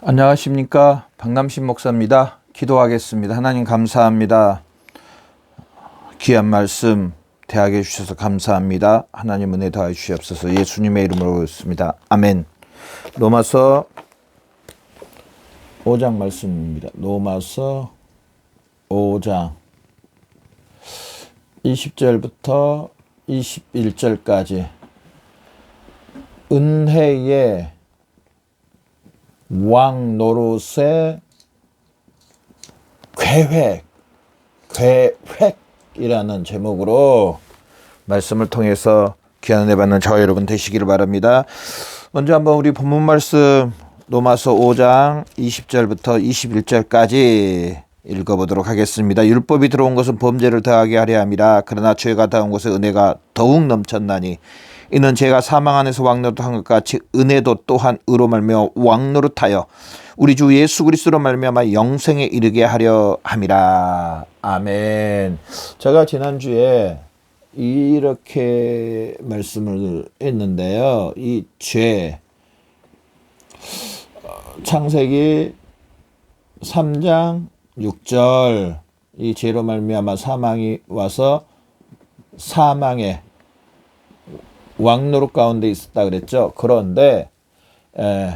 안녕하십니까. 박남신 목사입니다. 기도하겠습니다. 하나님 감사합니다. 귀한 말씀 대하게 해주셔서 감사합니다. 하나님 은혜 더해 주시옵소서 예수님의 이름으로 습니다 아멘. 로마서 5장 말씀입니다. 로마서 5장 20절부터 21절까지 은혜의 왕 노릇의 계획, 계획이라는 제목으로 말씀을 통해서 귀한 은혜 받는 저와 여러분 되시기를 바랍니다. 먼저 한번 우리 본문 말씀 로마서 5장 20절부터 21절까지 읽어보도록 하겠습니다. 율법이 들어온 것은 범죄를 더하게 하려 함이라 그러나 죄가 더한 것에 은혜가 더욱 넘쳤나니 이는 제가 사망 안에서 왕노릇한 것 같이 은혜도 또한 의로 말며 왕노릇하여 우리 주 예수 그리스도로 말미암아 영생에 이르게 하려 함이라 아멘. 제가 지난 주에 이렇게 말씀을 했는데요. 이 죄, 창세기 3장 6절 이 죄로 말미암아 사망이 와서 사망에 왕노릇 가운데 있었다 그랬죠. 그런데 에,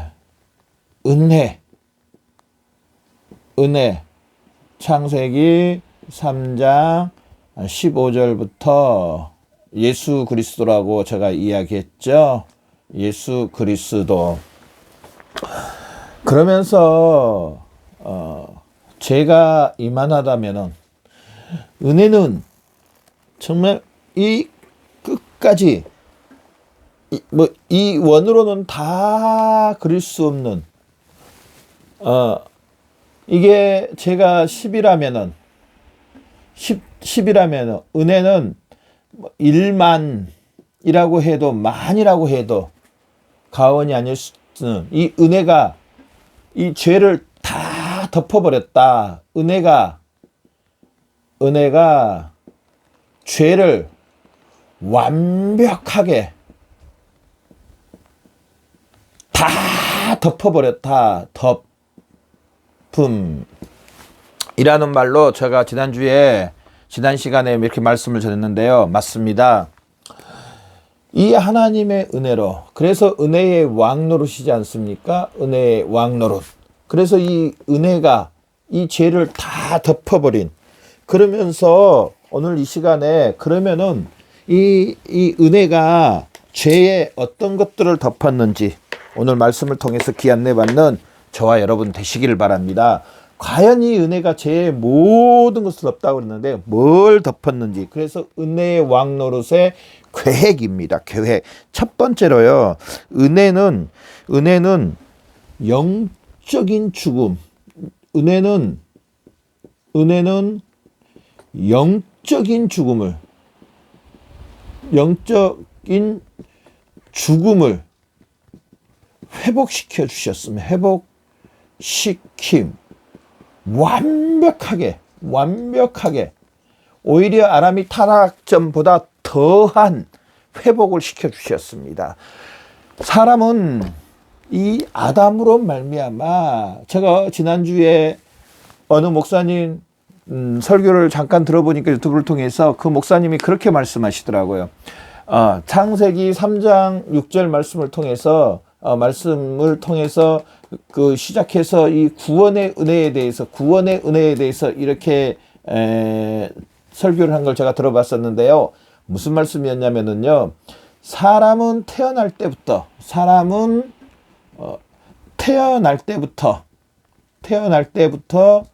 은혜, 은혜, 창세기 3장 15절부터 예수 그리스도라고 제가 이야기했죠. 예수 그리스도. 그러면서 어, 제가 이만하다면은 은혜는 정말 이 끝까지 뭐 이 원으로는 다 그릴 수 없는 어 이게 제가 10이라면은 10 10이라면은 은혜는 1만이라고 뭐 해도 만이라고 해도 가언이 아닐 수는 이 은혜가 이 죄를 다 덮어버렸다. 은혜가 은혜가 죄를 완벽하게 다 덮어버렸다. 덮음. 이라는 말로 제가 지난주에, 지난 시간에 이렇게 말씀을 전했는데요. 맞습니다. 이 하나님의 은혜로, 그래서 은혜의 왕 노릇이지 않습니까? 은혜의 왕 노릇. 그래서 이 은혜가 이 죄를 다 덮어버린, 그러면서 오늘 이 시간에 그러면은 이, 이 은혜가 죄의 어떤 것들을 덮었는지 오늘 말씀을 통해서 귀한 내 받는 저와 여러분 되시기를 바랍니다. 과연 이 은혜가 제 모든 것을 덮다고 그랬는데 뭘 덮었는지 그래서 은혜의 왕 노릇의 계획입니다. 계획. 첫 번째로요. 은혜는 은혜는 영적인 죽음. 은혜는 은혜는 영적인 죽음을 영적인 죽음을 회복시켜 주셨으면 회복시킴 완벽하게 완벽하게 오히려 아람이 타락전보다 더한 회복을 시켜 주셨습니다. 사람은 이 아담으로 말미암아 제가 지난주에 어느 목사님 음, 설교를 잠깐 들어보니까 유튜브를 통해서 그 목사님이 그렇게 말씀하시더라고요. 어, 창세기 3장 6절 말씀을 통해서 어, 말씀을 통해서 그 시작해서 이 구원의 은혜에 대해서 구원의 은혜에 대해서 이렇게 에, 설교를 한 걸 제가 들어봤었는데요. 무슨 말씀이었냐면은요. 사람은 태어날 때부터 사람은 어, 태어날 때부터 태어날 때부터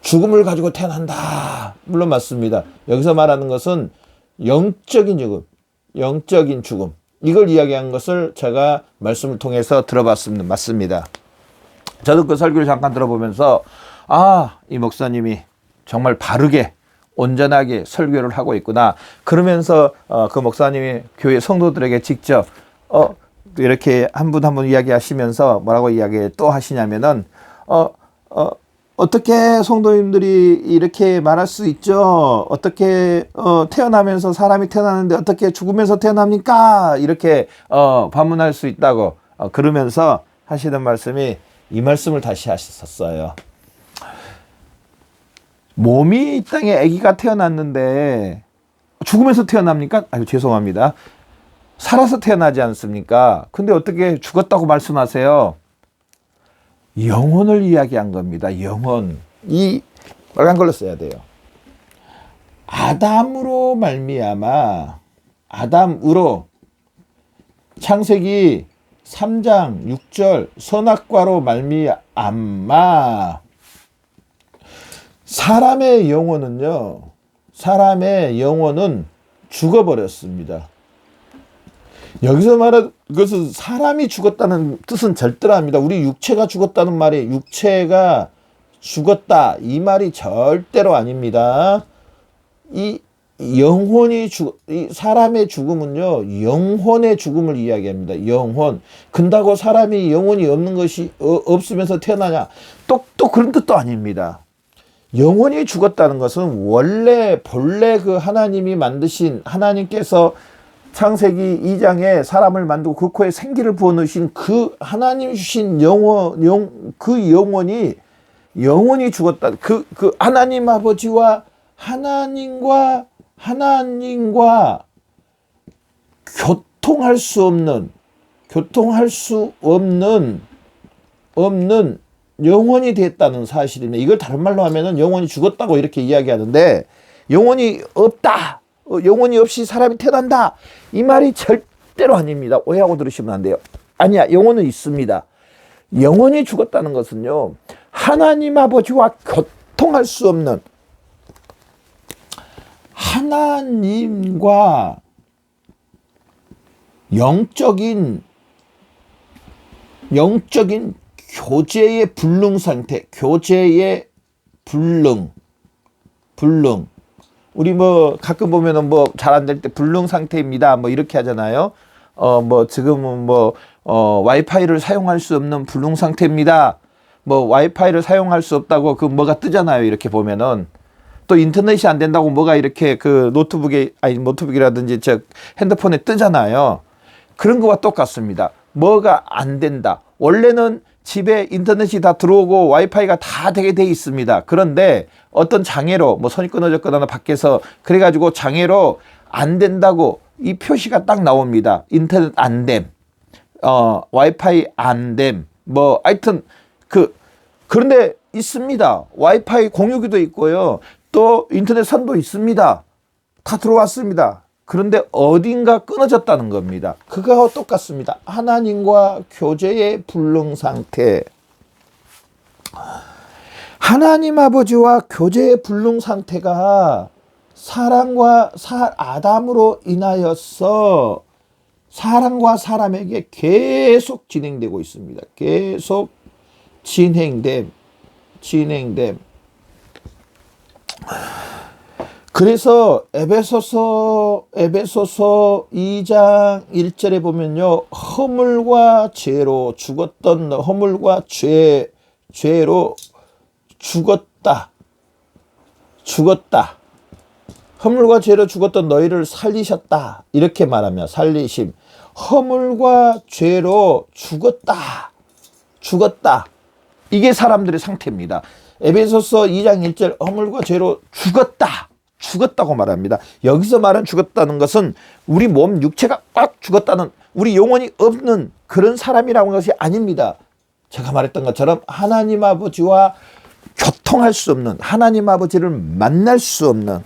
죽음을 가지고 태어난다. 물론 맞습니다. 여기서 말하는 것은 영적인 죽음, 영적인 죽음. 이걸 이야기한 것을 제가 말씀을 통해서 들어봤습니다. 맞습니다. 저도 그 설교를 잠깐 들어보면서 아, 이 목사님이 정말 바르게 온전하게 설교를 하고 있구나. 그러면서 어, 그 목사님이 교회 성도들에게 직접 어, 이렇게 한 분 한분 이야기하시면서 뭐라고 이야기 또 하시냐면은 어, 어, 어떻게 성도님들이 이렇게 말할 수 있죠? 어떻게 어, 태어나면서 사람이 태어나는데 어떻게 죽으면서 태어납니까? 이렇게 어, 반문할 수 있다고 어, 그러면서 하시는 말씀이 이 말씀을 다시 하셨어요. 몸이 이 땅에 아기가 태어났는데 죽으면서 태어납니까? 아유 죄송합니다. 살아서 태어나지 않습니까? 근데 어떻게 죽었다고 말씀하세요? 영혼을 이야기한 겁니다. 영혼. 이 빨간 걸로 써야 돼요. 아담으로 말미암아 아담으로 창세기 3장 6절 선악과로 말미암아 사람의 영혼은요. 사람의 영혼은 죽어버렸습니다. 여기서 말한 것은 사람이 죽었다는 뜻은 절대로 아닙니다. 우리 육체가 죽었다는 말이 육체가 죽었다 이 말이 절대로 아닙니다. 이 영혼이 죽, 이 사람의 죽음은요, 영혼의 죽음을 이야기합니다. 영혼. 근다고 사람이 영혼이 없는 것이, 어, 없으면서 태어나냐? 또, 또 그런 뜻도 아닙니다. 영혼이 죽었다는 것은 원래, 본래 그 하나님이 만드신, 하나님께서 창세기 2장에 사람을 만들고 그 코에 생기를 부어 넣으신 그 하나님 주신 영혼, 영, 그 영혼이, 영혼이 죽었다. 그, 그 하나님 아버지와 하나님과 하나님과 교통할 수 없는 교통할 수 없는 없는 영혼이 됐다는 사실입니다. 이걸 다른 말로 하면은 영혼이 죽었다고 이렇게 이야기하는데 영혼이 없다. 어, 영혼이 없이 사람이 태어난다. 이 말이 절대로 아닙니다. 오해하고 들으시면 안 돼요. 아니야. 영혼은 있습니다. 영혼이 죽었다는 것은요. 하나님 아버지와 교통할 수 없는 하나님과 영적인 영적인 교제의 불능 상태, 교제의 불능, 불능. 우리 뭐 가끔 보면은 뭐 잘 안 될 때 불능 상태입니다. 뭐 이렇게 하잖아요. 어 뭐 지금은 뭐 어 와이파이를 사용할 수 없는 불능 상태입니다. 뭐 와이파이를 사용할 수 없다고 그 뭐가 뜨잖아요. 이렇게 보면은 또 인터넷이 안 된다고 뭐가 이렇게 그 노트북에 아니 노트북이라든지 저 핸드폰에 뜨잖아요. 그런 거와 똑같습니다. 뭐가 안 된다. 원래는 집에 인터넷이 다 들어오고 와이파이가 다 되게 돼 있습니다. 그런데 어떤 장애로 뭐 선이 끊어졌거나 밖에서 그래가지고 장애로 안 된다고 이 표시가 딱 나옵니다. 인터넷 안 됨, 어 와이파이 안 됨, 뭐 하여튼 그 그런데 있습니다. 와이파이 공유기도 있고요. 또 인터넷 선도 있습니다. 다 들어왔습니다. 그런데 어딘가 끊어졌다는 겁니다. 그거와 똑같습니다. 하나님과 교제의 불능 상태. 하나님 아버지와 교제의 불능 상태가 사람과 사, 아담으로 인하여서 사람과 사람에게 계속 진행되고 있습니다. 계속 진행됨, 진행됨. 그래서 에베소서 에베소서 2장 1절에 보면요. 허물과 죄로 죽었던 허물과 죄 죄로 죽었다. 죽었다. 허물과 죄로 죽었던 너희를 살리셨다. 이렇게 말하며 살리심. 허물과 죄로 죽었다. 죽었다. 이게 사람들의 상태입니다. 에베소서 2장 1절 허물과 죄로 죽었다. 죽었다고 말합니다. 여기서 말한 죽었다는 것은 우리 몸 육체가 꽉 죽었다는 우리 영혼이 없는 그런 사람이라는 것이 아닙니다. 제가 말했던 것처럼 하나님 아버지와 교통할 수 없는 하나님 아버지를 만날 수 없는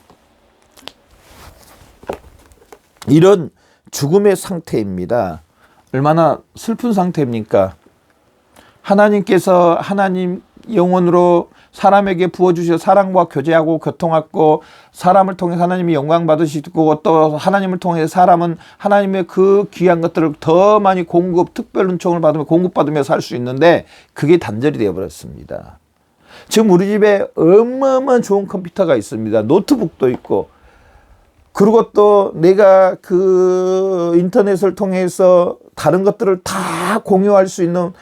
이런 죽음의 상태입니다. 얼마나 슬픈 상태입니까? 하나님께서 하나님 영혼으로 사람에게 부어주셔 사랑과 교제하고 교통하고 사람을 통해 하나님이 영광 받으시고 또 하나님을 통해 사람은 하나님의 그 귀한 것들을 더 많이 공급 특별 은총을 받으며 공급받으며 살 수 있는데 그게 단절이 되어버렸습니다. 지금 우리 집에 어마어마한 좋은 컴퓨터가 있습니다. 노트북도 있고 그리고 또 내가 그 인터넷을 통해서 다른 것들을 다 공유할 수 있는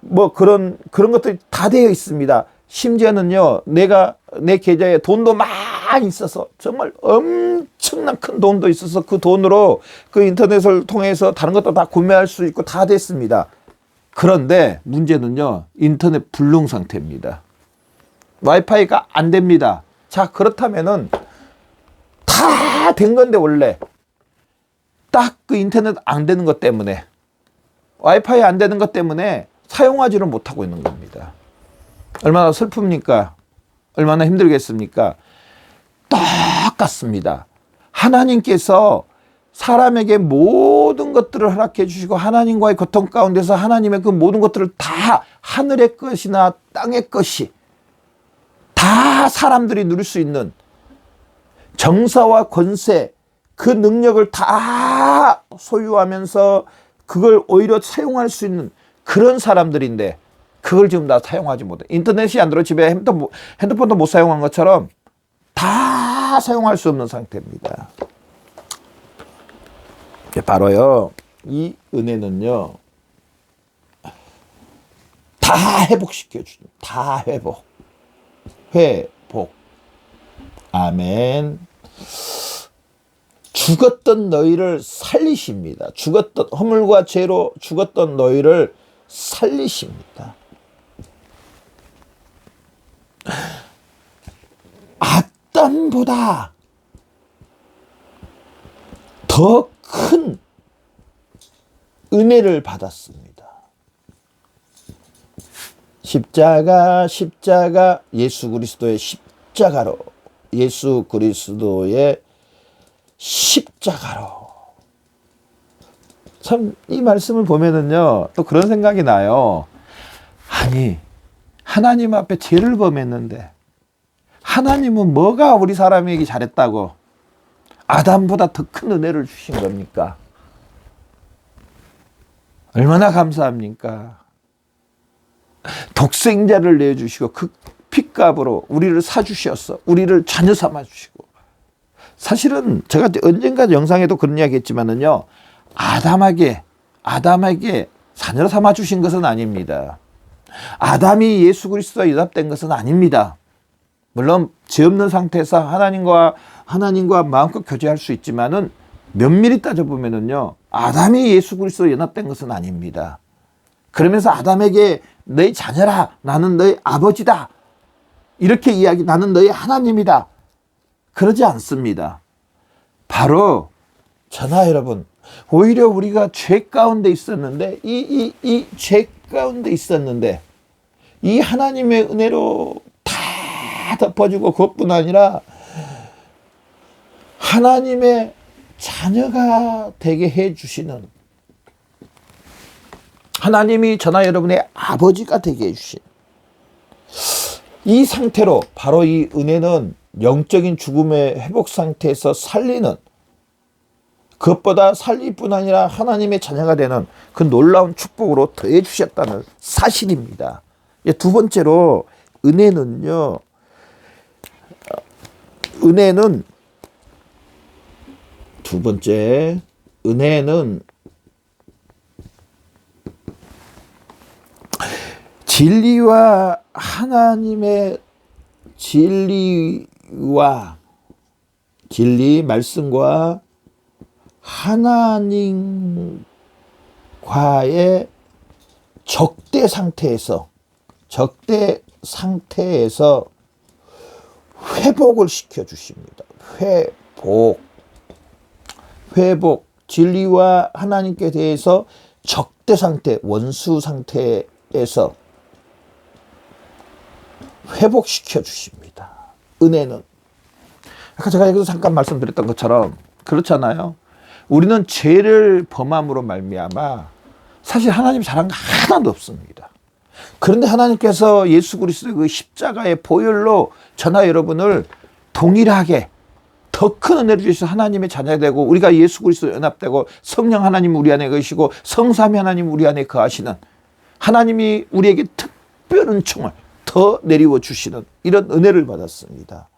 뭐 그런 그런 것들이 다 되어 있습니다. 심지어는요, 내가 내 계좌에 돈도 많이 있어서 정말 엄청난 큰 돈도 있어서 그 돈으로 그 인터넷을 통해서 다른 것도 다 구매할 수 있고 다 됐습니다. 그런데 문제는요, 인터넷 불능 상태입니다. 와이파이가 안 됩니다. 자, 그렇다면은 다 된 건데, 원래. 딱 그 인터넷 안 되는 것 때문에, 와이파이 안 되는 것 때문에 사용하지를 못하고 있는 겁니다. 얼마나 슬픕니까? 얼마나 힘들겠습니까? 똑같습니다. 하나님께서 사람에게 모든 것들을 허락해 주시고 하나님과의 고통 가운데서 하나님의 그 모든 것들을 다 하늘의 것이나 땅의 것이 다 사람들이 누릴 수 있는 정사와 권세 그 능력을 다 소유하면서 그걸 오히려 사용할 수 있는 그런 사람들인데 그걸 지금 다 사용하지 못해. 인터넷이 안 들어 집에 핸드폰, 핸드폰도 못 사용한 것처럼 다 사용할 수 없는 상태입니다. 바로요, 이 은혜는요, 다 회복시켜 주는, 다 회복. 회복. 아멘. 죽었던 너희를 살리십니다. 죽었던, 허물과 죄로 죽었던 너희를 살리십니다. 아담보다 더 큰 은혜를 받았습니다. 십자가, 십자가, 예수 그리스도의 십자가로, 예수 그리스도의 십자가로. 참, 이 말씀을 보면은요, 또 그런 생각이 나요. 아니, 하나님 앞에 죄를 범했는데, 하나님은 뭐가 우리 사람에게 잘했다고 아담보다 더 큰 은혜를 주신 겁니까? 얼마나 감사합니까? 독생자를 내주시고 그 핏값으로 우리를 사주셨어. 우리를 자녀 삼아 주시고. 사실은 제가 언젠가 영상에도 그런 이야기 했지만은요. 아담에게, 아담에게 자녀 삼아 주신 것은 아닙니다. 아담이 예수 그리스도와 연합된 것은 아닙니다. 물론 죄 없는 상태에서 하나님과 하나님과 마음껏 교제할 수 있지만은 면밀히 따져 보면은요 아담이 예수 그리스도 연합된 것은 아닙니다. 그러면서 아담에게 너희 자녀라 나는 너희 아버지다 이렇게 이야기 나는 너희 하나님이다 그러지 않습니다. 바로 전하 여러분 오히려 우리가 죄 가운데 있었는데 이 이 이 죄 가운데 있었는데 이 하나님의 은혜로 다 덮어주고 그것뿐 아니라 하나님의 자녀가 되게 해 주시는 하나님이 전하 여러분의 아버지가 되게 해 주신 이 상태로 바로 이 은혜는 영적인 죽음의 회복 상태에서 살리는 그것보다 살릴 뿐 아니라 하나님의 자녀가 되는 그 놀라운 축복으로 더해 주셨다는 사실입니다. 두 번째로 은혜는요. 은혜는 두 번째 은혜는 진리와 하나님의 진리와 진리 말씀과 하나님과의 적대 상태에서 적대 상태에서 회복을 시켜 주십니다. 회복. 회복. 진리와 하나님께 대해서 적대 상태, 원수 상태에서 회복시켜 주십니다. 은혜는. 아까 제가 여기서 잠깐 말씀드렸던 것처럼 그렇잖아요. 우리는 죄를 범함으로 말미암아 사실 하나님 거 하나도 없습니다. 그런데 하나님께서 예수 그리스도의 그 십자가의 보혈로 전하 여러분을 동일하게 더 큰 은혜를 주셔서 하나님의 자녀 되고 우리가 예수 그리스도 연합되고 성령 하나님 우리 안에 계시고 성삼위 하나님 우리 안에 거하시는 하나님이 우리에게 특별 은총을 더 내리워 주시는 이런 은혜를 받았습니다.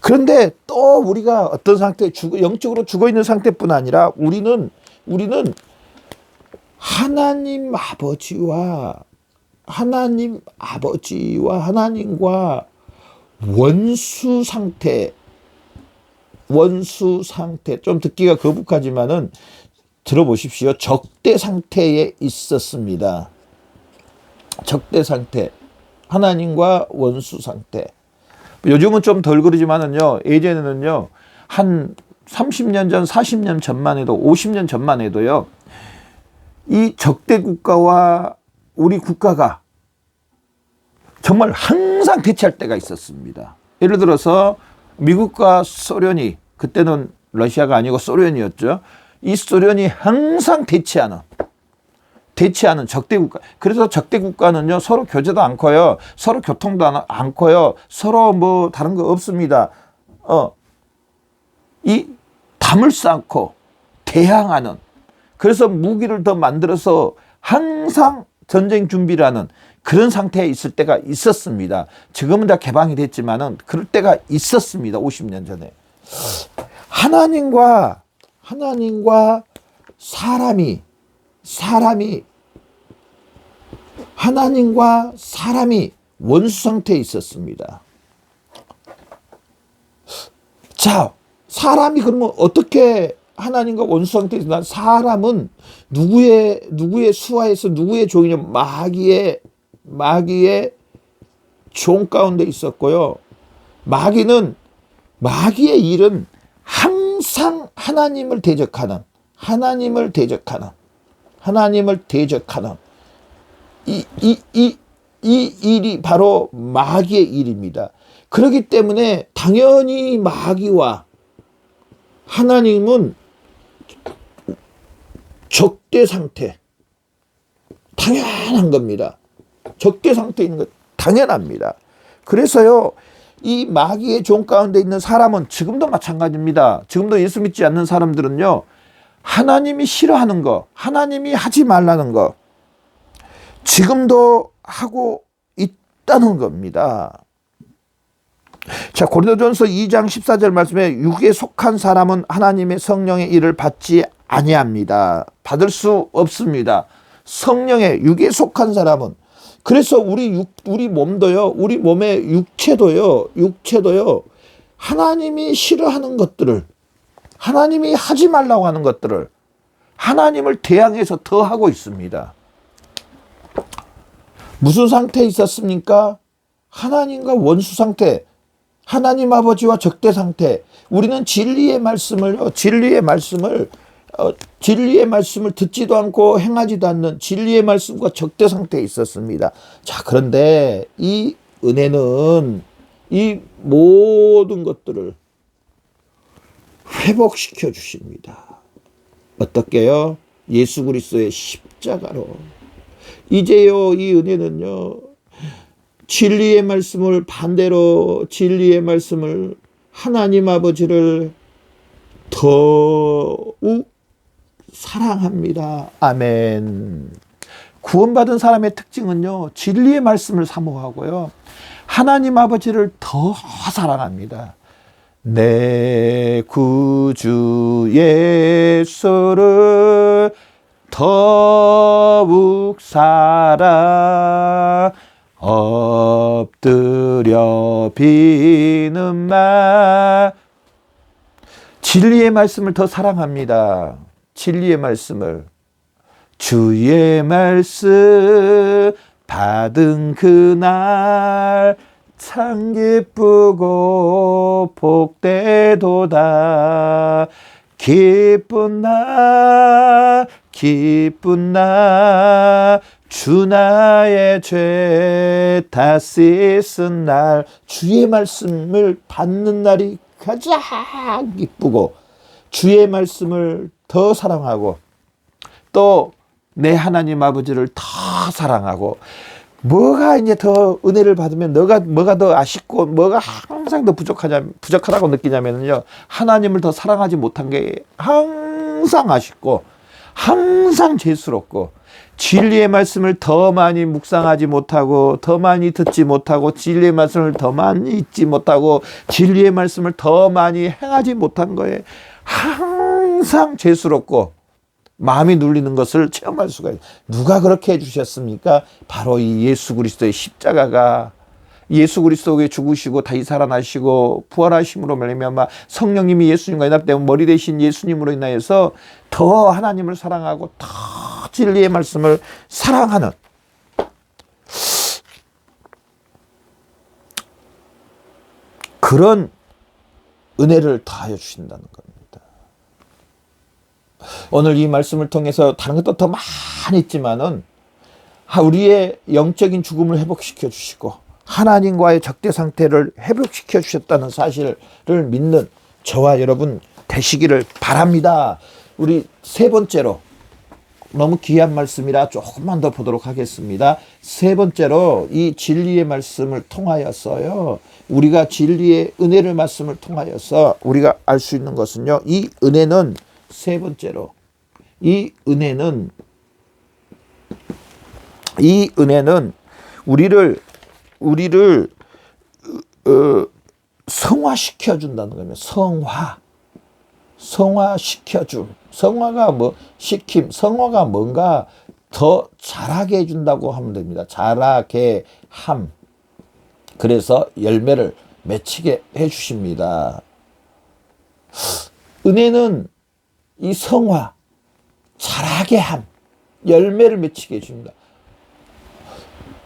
그런데 또 우리가 어떤 상태 죽어 영적으로 죽어 있는 상태뿐 아니라 우리는 우리는 하나님 아버지와 하나님 아버지와 하나님과 원수 상태, 원수 상태, 좀 듣기가 거북하지만은 들어보십시오. 적대 상태에 있었습니다. 적대 상태. 하나님과 원수 상태. 요즘은 좀 덜 그러지만은요, 예전에는요, 한 30년 전, 40년 전만 해도, 50년 전만 해도요, 이 적대 국가와 우리 국가가 정말 항상 대치할 때가 있었습니다. 예를 들어서 미국과 소련이 그때는 러시아가 아니고 소련이었죠. 이 소련이 항상 대치하는 대치하는 적대 국가. 그래서 적대 국가는요 서로 교제도 않고요, 서로 교통도 안- 않고요, 서로 뭐 다른 거 없습니다. 어, 이 담을 쌓고 대항하는. 그래서 무기를 더 만들어서 항상 전쟁 준비를 하는 그런 상태에 있을 때가 있었습니다. 지금은 다 개방이 됐지만은 그럴 때가 있었습니다. 50년 전에. 하나님과 하나님과 사람이 사람이 하나님과 사람이 원수 상태에 있었습니다. 자, 사람이 그러면 어떻게 하나님과 원수 상태에 있나? 사람은 누구의 누구의 수하에서 누구의 종이냐? 마귀의 마귀의 종 가운데 있었고요. 마귀는 마귀의 일은 항상 하나님을 대적하는 하나님을 대적하는 하나님을 대적하는 이 이 이 이 일이 바로 마귀의 일입니다. 그렇기 때문에 당연히 마귀와 하나님은 적대 상태 당연한 겁니다. 적대 있는 것 당연합니다. 그래서요, 이 마귀의 종 가운데 있는 사람은 지금도 마찬가지입니다. 지금도 예수 믿지 않는 사람들은요, 하나님이 싫어하는 거, 하나님이 하지 말라는 거, 지금도 하고 있다는 겁니다. 자, 고린도전서 2장 14절 말씀에 육에 속한 사람은 하나님의 성령의 일을 받지 아니합니다. 받을 수 없습니다. 성령의 육에 속한 사람은 그래서 우리 육 우리 몸도요. 우리 몸의 육체도요. 육체도요. 하나님이 싫어하는 것들을 하나님이 하지 말라고 하는 것들을 하나님을 대항해서 더 하고 있습니다. 무슨 상태에 있었습니까? 하나님과 원수 상태, 하나님 아버지와 적대 상태. 우리는 진리의 말씀을요, 진리의 말씀을, 어, 진리의 말씀을 듣지도 않고 행하지도 않는 진리의 말씀과 적대 상태에 있었습니다. 자, 그런데 이 은혜는 이 모든 것들을 회복시켜 주십니다. 어떻게요? 예수 그리스도의 십자가로. 이제요, 이 은혜는요, 진리의 말씀을 반대로 진리의 말씀을 하나님 아버지를 더욱 사랑합니다. 아멘. 구원받은 사람의 특징은요, 진리의 말씀을 사모하고요, 하나님 아버지를 더 사랑합니다. 내 구주 예수를 더욱 사랑 엎드려 비는 말 진리의 말씀을 더 사랑합니다. 진리의 말씀을 주의 말씀 받은 그날 참 기쁘고 복되도다. 기쁜 날 기쁜 날 주 나의 죄다 씻은 날 주의 말씀을 받는 날이 가장 기쁘고 주의 말씀을 더 사랑하고 또 내 하나님 아버지를 더 사랑하고 뭐가 이제 더 은혜를 받으면 너가 뭐가 더 아쉽고 뭐가 항상 더 부족하냐 부족하다고 느끼냐면요. 하나님을 더 사랑하지 못한 게 항상 아쉽고 항상 죄스럽고 진리의 말씀을 더 많이 묵상하지 못하고 더 많이 듣지 못하고 진리의 말씀을 더 많이 잊지 못하고 진리의 말씀을 더 많이 행하지 못한 거에 항상 죄스럽고 마음이 눌리는 것을 체험할 수가 있어요. 누가 그렇게 해주셨습니까? 바로 이 예수 그리스도의 십자가가 예수 그리스도에 죽으시고 다시 살아나시고 부활하심으로 말미암아 성령님이 예수님과 연합되면 머리 대신 예수님으로 인하여서 더 하나님을 사랑하고 더 진리의 말씀을 사랑하는 그런 은혜를 더하여 주신다는 겁니다. 오늘 이 말씀을 통해서 다른 것도 더 많이 있지만은 우리의 영적인 죽음을 회복시켜 주시고 하나님과의 적대 상태를 회복시켜 주셨다는 사실을 믿는 저와 여러분 되시기를 바랍니다. 우리 세 번째로 너무 귀한 말씀이라 조금만 더 보도록 하겠습니다. 세 번째로 이 진리의 말씀을 통하여서요. 우리가 진리의 은혜를 말씀을 통하여서 우리가 알 수 있는 것은요. 이 은혜는 세 번째로 이 은혜는 이 은혜는 우리를 우리를 어, 성화시켜 준다는 겁니다. 성화. 성화시켜 줌. 성화가 뭐 시킴. 성화가 뭔가 더 잘하게 해 준다고 하면 됩니다. 잘하게 함. 그래서 열매를 맺히게 해 주십니다. 은혜는 이 성화 잘하게 함. 열매를 맺히게 해 줍니다.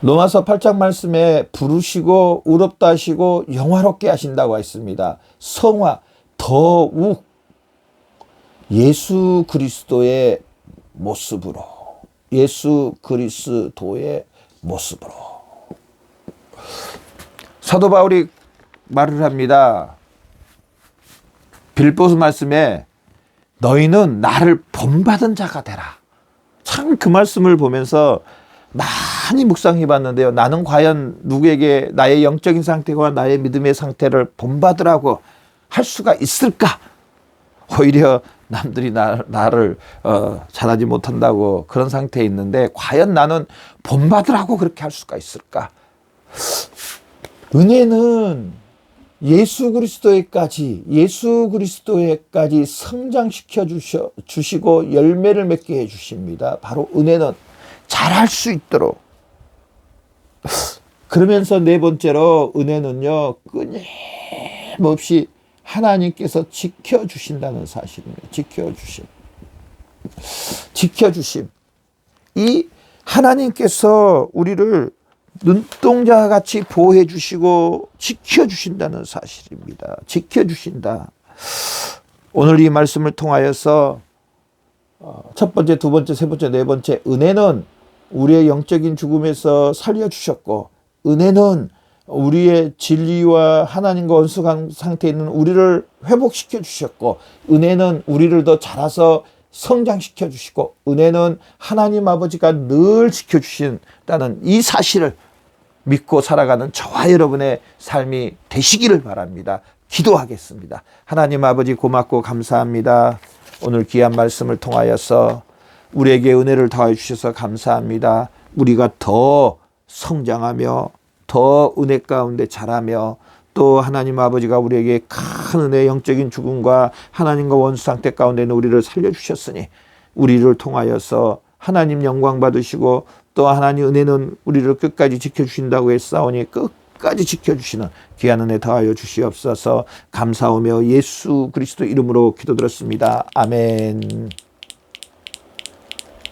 로마서 8장 말씀에 부르시고 의롭다 하시고 영화롭게 하신다고 했습니다. 성화 더욱 예수 그리스도의 모습으로 예수 그리스도의 모습으로 사도 바울이 말을 합니다. 빌보스 말씀에 너희는 나를 본받은 자가 되라. 참 그 말씀을 보면서 많이 묵상해 봤는데요. 나는 과연 누구에게 나의 영적인 상태와 나의 믿음의 상태를 본받으라고 할 수가 있을까? 오히려 남들이 나, 나를 어, 잘하지 못한다고 그런 상태에 있는데 과연 나는 본받으라고 그렇게 할 수가 있을까? 은혜는 예수 그리스도에까지 예수 그리스도에까지 성장시켜 주셔, 주시고 열매를 맺게 해 주십니다. 바로 은혜는 잘할 수 있도록 그러면서 네 번째로 은혜는요 끊임없이 하나님께서 지켜 주신다는 사실입니다. 지켜 주심. 지켜 주심. 이 하나님께서 우리를 눈동자 같이 보호해 주시고 지켜 주신다는 사실입니다. 지켜 주신다. 오늘 이 말씀을 통하여서 어, 첫 번째, 두 번째, 세 번째, 네 번째 은혜는 우리의 영적인 죽음에서 살려 주셨고 은혜는 우리의 진리와 하나님과 원수한 상태에 있는 우리를 회복시켜 주셨고 은혜는 우리를 더 자라서 성장시켜 주시고 은혜는 하나님 아버지가 늘 지켜 주신다는 이 사실을 믿고 살아가는 저와 여러분의 삶이 되시기를 바랍니다. 기도하겠습니다. 하나님 아버지 고맙고 감사합니다. 오늘 귀한 말씀을 통하여서 우리에게 은혜를 더해 주셔서 감사합니다. 우리가 더 성장하며 더 은혜 가운데 자라며 또 하나님 아버지가 우리에게 큰 은혜 영적인 죽음과 하나님과 원수 상태 가운데 있는 우리를 살려 주셨으니 우리를 통하여서 하나님 영광 받으시고 또 하나님 은혜는 우리를 끝까지 지켜주신다고 했사오니 끝까지 지켜주시는 귀한 은혜 더하여 주시옵소서 감사하며 예수 그리스도 이름으로 기도드렸습니다. 아멘.